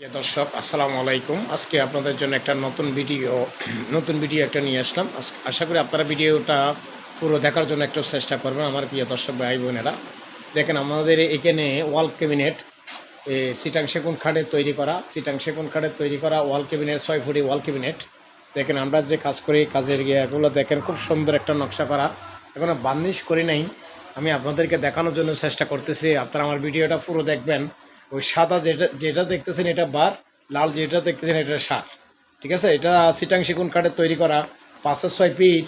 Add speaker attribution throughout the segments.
Speaker 1: প্রিয় দর্শক, আসসালামু আলাইকুম। আজকে আপনাদের জন্য একটা নতুন ভিডিও নতুন ভিডিও একটা নিয়ে আসলাম। আশা করি আপনারা ভিডিওটা পুরো দেখার জন্য একটু চেষ্টা করবেন, আমার প্রিয় দর্শক ভাই, বোনেরা। দেখেন, আমাদের এখানে ওয়াল ক্যাবিনেট সিটাং সেগুন খাটের তৈরি করা সিটাং সেগুন খাটের তৈরি করা ওয়াল ক্যাবিনেট ছয় ফুটি ওয়াল ক্যাবিনেট। দেখেন, আমরা যে কাজ করি, কাজের ইয়েগুলো দেখেন, খুব সুন্দর একটা নকশা করা। এখনও বার্নিশ করি নাই। আমি আপনাদেরকে দেখানোর জন্য চেষ্টা করতেছি, আপনারা আমার ভিডিওটা পুরো দেখবেন। ওই সাদা যেটা যেটা দেখতেছেন এটা বার, লাল যেটা দেখতেছেন এটা সার। ঠিক আছে? এটা সিটাং সেগুন কাঠের তৈরি করা পাঁচের ছয় ফিট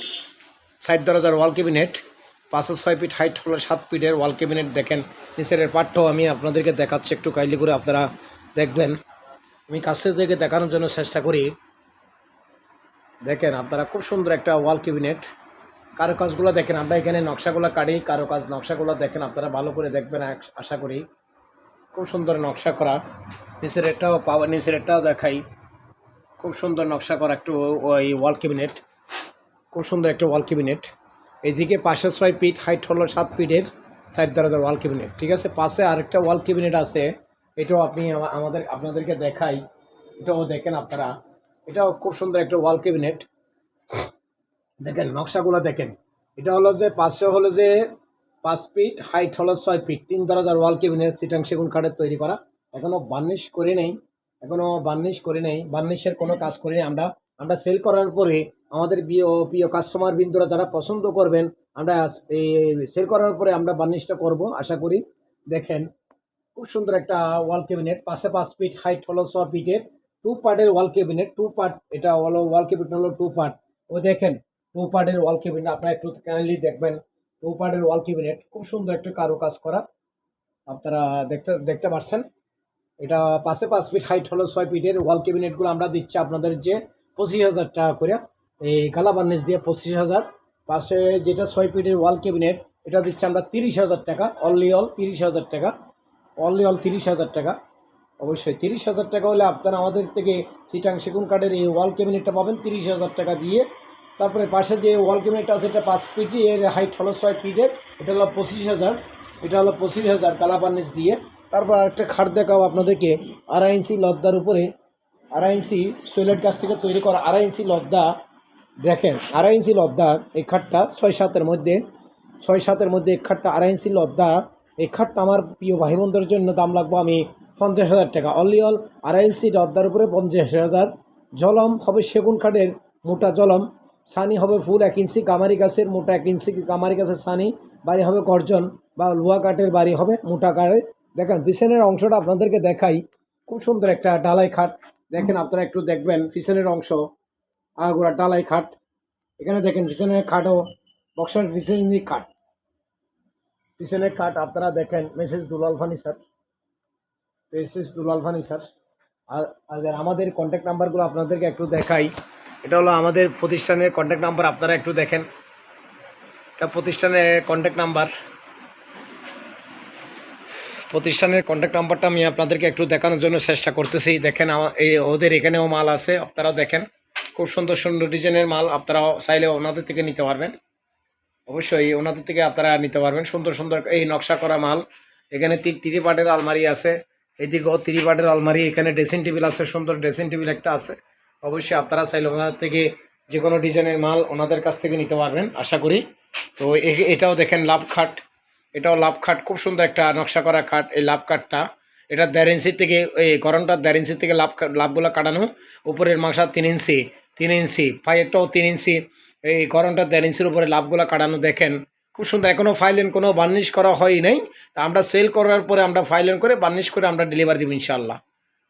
Speaker 1: সাইড দরজার ওয়াল ক্যাবিনেট পাঁচের ছয় ফিট হাইট হলো সাত ফিটের ওয়াল ক্যাবিনেট। দেখেন নিচের পাটটাও আমি আপনাদেরকে দেখাচ্ছি, একটু কাইলি করে আপনারা দেখবেন। আমি কাছে থেকে দেখানোর জন্য চেষ্টা করি। দেখেন, আপনারা খুব সুন্দর একটা ওয়াল ক্যাবিনেট। কারও কাজগুলো দেখেন, আমরা এখানে নকশাগুলো কাটি কারও কাজ নকশাগুলো দেখেন, আপনারা ভালো করে দেখবেন আশা করি। খুব সুন্দর নকশা করা। নিচের একটাও পাওয়া, নিচের একটাও দেখাই। খুব সুন্দর নকশা করা একটু ওই ওয়াল ক্যাবিনেট। খুব সুন্দর একটা ওয়াল ক্যাবিনেট। এইদিকে পাশে ছয় ফিট, হাইট হলো সাত ফিটের সাইড দরজার ওয়াল ক্যাবিনেট। ঠিক আছে? পাশে আরেকটা ওয়াল ক্যাবিনেট আছে। এটাও আপনি আমাদের, আপনাদেরকে দেখাই। এটাও দেখেন আপনারা। এটাও খুব সুন্দর একটা ওয়াল ক্যাবিনেট। দেখেন, নকশাগুলো দেখেন। এটা হলো যে, পাশে হলো যে পাঁচ ফিট হাইট হলো ছয় ফিট, তিন দরজার ওয়াল কেবিনের সিটাং সেগুন কাঠের তৈরি করা। এখনও বার্নিশ করে নেই এখনও বার্নিশ করে নেই বার্নিশের কোনো কাজ করি নেই আমরা আমরা সেল করার পরে আমাদের প্রিয় কাস্টমার বিন্দুরা যারা পছন্দ করবেন, আমরা এই সেল করার পরে আমরা বার্নিশটা করব। আশা করি দেখেন খুব সুন্দর একটা ওয়াল ক্যাবিনেট পাশে পাঁচ ফিট হাইট হলো ছ ফিটের টু পার্টের ওয়াল ক্যাবিনেট টু পার্ট এটা হলো ওয়াল ক্যাবিনেট হলো টু পার্ট ও দেখেন টু পার্টের ওয়াল ক্যাবিনেট আপনারা একটু কাইন্ডলি দেখবেন। টু পার্টের ওয়াল ক্যাবিনেট। খুব সুন্দর একটা কারু কাজ করা। আপনারা দেখতে দেখতে পাচ্ছেন এটা পাশে পাঁচ ফিট হাইট হলো ছয় ফিটের ওয়াল ক্যাবিনেটগুলো আমরা দিচ্ছি আপনাদের যে পঁচিশ হাজার টাকা করে। এই কালা বার্নিশ দিয়ে পঁচিশ হাজার। পাশে যেটা ছয় ফিটের ওয়াল ক্যাবিনেট, এটা দিচ্ছি আমরা তিরিশ হাজার টাকা। অনলি অল তিরিশ হাজার টাকা। অনলি অল তিরিশ হাজার টাকা। অবশ্যই তিরিশ হাজার টাকা হলে আপনারা আমাদের থেকে সিটাং সেগুন কাঠের এই ওয়াল ক্যাবিনেটটা পাবেন। তিরিশ হাজার টাকা দিয়ে তারপরে পাশে যে ওয়াল আছে, এটা পাঁচ ফিটি এর হাইট হলো ছয় ফিটের এটা হলো পঁচিশ হাজার। এটা হলো পঁচিশ হাজার কালা বার্নিশ দিয়ে। তারপর আরেকটা খাট দেখাও আপনাদেরকে। আড়াই ইঞ্চি লদ্দার উপরে, আড়াই ইঞ্চি সোয়েলের কাছ থেকে তৈরি করা আড়াই ইঞ্চি লদ্দা দেখেন, আড়াই ইঞ্চি লদ্দা এই খাটটা ছয় সাতের মধ্যে। ছয় সাতের মধ্যে এই খাটটা আড়াই ইঞ্চি লদ্দা এই খাটটা আমার প্রিয় ভাই বোনদের জন্য দাম লাগবে আমি পঞ্চাশ হাজার টাকা। অনলি অল আড়াই ইঞ্চি লদ্দার উপরে পঞ্চাশ হাজার। জলম হবে সেগুন কাঠের মোটা জলম। সানি হবে ফুল এক ইঞ্চি কামারি গাছের মোটা এক ইঞ্চি কামারি গাছের সানি বাড়ি হবে গর্জন বা লোহা কাঠের বাড়ি হবে মোটা কাঠের। দেখেন, পিছনের অংশটা আপনাদেরকে দেখাই। খুব সুন্দর একটা ডালাই খাট। দেখেন, আপনারা একটু দেখবেন পিছনের অংশ আগুড়া ডালাই খাট। এখানে দেখেন, পিছনের খাটও বক্সের পিছনের খাট। পিছনের খাট আপনারা দেখেন message Dulal furniture message Dulal furniture আর আর আমাদের কন্ট্যাক্ট নাম্বারগুলো আপনাদেরকে একটু দেখাই। এটা হলো আমাদের প্রতিষ্ঠানের কন্ট্যাক্ট নাম্বার আপনারা একটু দেখেন। এটা প্রতিষ্ঠানের কন্ট্যাক্ট নাম্বার প্রতিষ্ঠানের কন্ট্যাক্ট নাম্বারটা আমি আপনাদেরকে একটু দেখানোর জন্য চেষ্টা করতেছি। দেখেন এই ওদের এখানেও মাল আছে, আপনারাও দেখেন। খুব সুন্দর সুন্দর ডিজাইনের মাল, আপনারাও চাইলে ওনাদের থেকে নিতে পারবেন। অবশ্যই ওনাদের থেকে আপনারা নিতে পারবেন। সুন্দর সুন্দর এই নকশা করা মাল। এখানে তিরি পাটের আলমারি আছে। এদিকেও তিরি পাটের আলমারি, এখানে ড্রেসিং টেবিল আছে, সুন্দর ড্রেসিং টেবিল একটা আছে। অবশ্যই আপনারা চাইলে ওনাদের থেকে যে কোনো ডিজাইনের মাল ওনাদের কাছ থেকে নিতে পারবেন, আশা করি। তো এটাও দেখেন লাভ খাট। এটাও লাভ খাট, খুব সুন্দর একটা নকশা করা খাট এই লাভ খাটটা। এটা দেড় ইঞ্চির থেকে, এই গরমটা দেড় ইঞ্চির থেকে লাভ লাভগুলো কাটানো। উপরের মাংসা তিন ইঞ্চি তিন ইঞ্চি, পায়েরটাও তিন ইঞ্চি। এই গরমটা দেড় ইঞ্চির উপরে লাভগুলো কাটানো দেখেন। খুব সুন্দর এখনও ফাইলেন কোনো বার্নিশ করা হয় নাই। তা আমরা সেল করার পরে আমরা ফাইলেন করে বার্নিশ করে আমরা ডেলিভারি দেবো ইনশাল্লাহ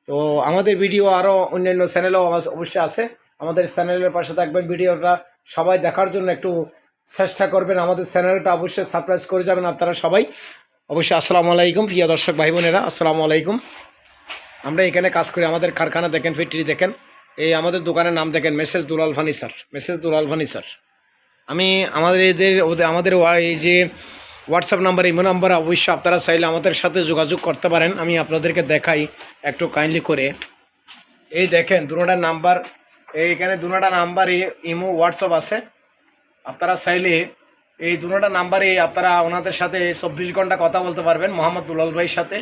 Speaker 1: তো আমাদের ভিডিও আরও অন্যান্য চ্যানেলেও অবশ্যই আছে। আমাদের চ্যানেলের পাশে থাকবেন ভিডিওটা সবাই দেখার জন্য একটু চেষ্টা করবেন। আমাদের চ্যানেলটা অবশ্যই সাবস্ক্রাইব করে যাবেন আপনারা সবাই। অবশ্যই আসসালামু আলাইকুম, প্রিয় দর্শক ভাই বোনেরা। আসসালামু আলাইকুম। আমরা এখানে কাজ করি। আমাদের কারখানা দেখেন, ফ্যাক্টরি দেখেন। এই আমাদের দোকানের নাম দেখেন message Dulal furniture message Dulal furniture আমি আমাদের এদের আমাদের এই যে হোয়াটসঅ্যাপ নাম্বার, ইমো নাম্বার, অবশ্যই আপনারা চাইলে আমাদের সাথে যোগাযোগ করতে পারেন। আমি আপনাদেরকে দেখাই একটু কাইন্ডলি করে। এই দেখেন দুটা নাম্বার এইখানে দুটা নাম্বারে ইমো, হোয়াটসঅ্যাপ আছে। আপনারা চাইলে এই দুটা নাম্বারে আপনারা ওনাদের সাথে চব্বিশ ঘণ্টা কথা বলতে পারবেন, মোহাম্মদ দুলাল ভাইয়ের সাথে।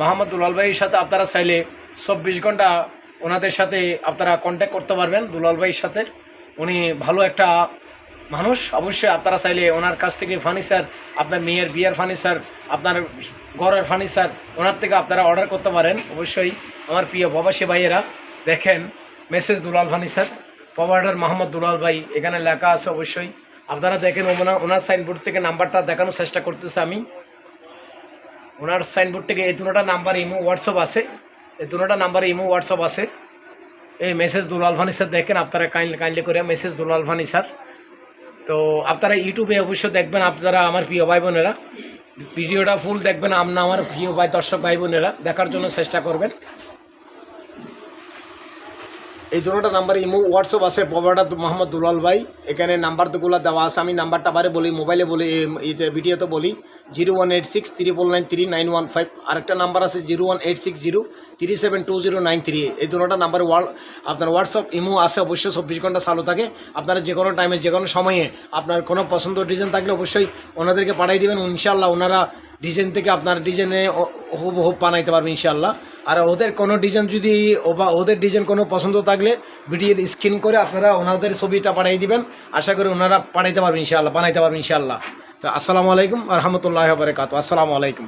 Speaker 1: মোহাম্মদ দুলাল ভাইয়ের সাথে আপনারা চাইলে চব্বিশ ঘণ্টা ওনাদের সাথে আপনারা কন্ট্যাক্ট করতে পারবেন, দুলাল ভাইয়ের সাথে। উনি ভালো একটা মানুষ, অবশ্যই আপনারা চাইলে ওনার কাছ থেকে ফার্নিচার আপনার মেয়ের বিয়ের ফার্নিচার আপনার ঘরের ফার্নিচার ওনার থেকে আপনারা অর্ডার করতে পারেন। অবশ্যই আমার প্রিয় প্রবাসী ভাইয়েরা, দেখেন message Dulal furniture provider Mohammad Dulal ভাই, এখানে লেখা আছে অবশ্যই। আপনারা দেখেন ওনার ওনার সাইনবোর্ড থেকে নাম্বারটা দেখানোর চেষ্টা করতেছি আমি। ওনার সাইনবোর্ড থেকে এই দুটা নাম্বার ইমো হোয়াটসঅ্যাপ আছে। এই দুটা নাম্বার ইমো হোয়াটসঅ্যাপ আছে। এই মেসেজ দুলাল ফার্নিচার দেখেন, আপনারা কাইন্ডলি কাইন্ডলি করে মেসেজ দুলাল ফার্নিচার তো আপনারা ইউটিউবে অবশ্যই দেখবেন আপনারা আমার প্রিয় ভাই বোনেরা। ভিডিওটা ফুল দেখবেন। আপনার আমার প্রিয় ভাই দর্শক ভাই বোনেরা। দেখার জন্য চেষ্টা করবেন। এই দুটোটা নাম্বার ইমো হোয়াটসঅ্যাপ আছে প্রভাইডার মোহাম্মদ দুলাল ভাই। এখানে নাম্বারগুলো দেওয়া আছে, আমি নাম্বারটা বারে বলি, মোবাইলে বলি এতে ভিডিওতে বলি। Zero one eight six triple nine three nine one five. আরেকটা নাম্বার আছে zero one eight six zero three seven two zero nine three. এই দুটোটা নাম্বার আপনার হোয়াটসঅ্যাপ ইমো আছে, অবশ্যই চব্বিশ ঘণ্টা চালু থাকে। আপনারা যে কোনো টাইমে যে কোনো সময়ে আপনার কোনো পছন্দ ডিজাইন থাকলে অবশ্যই ওনাদেরকে পাঠিয়ে দেবেন। ইনশাল্লাহ ওনারা ডিজাইন থেকে আপনার ডিজাইনে হুব হুব বানাইতে পারবেন ইনশাল্লাহ আর ওদের কোনো ডিজাইন যদি বা ওদের ডিজাইন কোনো পছন্দ থাকলে ভিডিওর স্ক্রিন করে আপনারা ওনাদের ছবিটা পাঠিয়ে দিবেন। আশা করি ওনারা পাঠাইতে পারবেন ইনশাল্লাহ বানাইতে পারবেন ইনশাল্লাহ তো আসসালামু আলাইকুম রহমতুল্লাহ বারকাত আসসালামু আলাইকুম।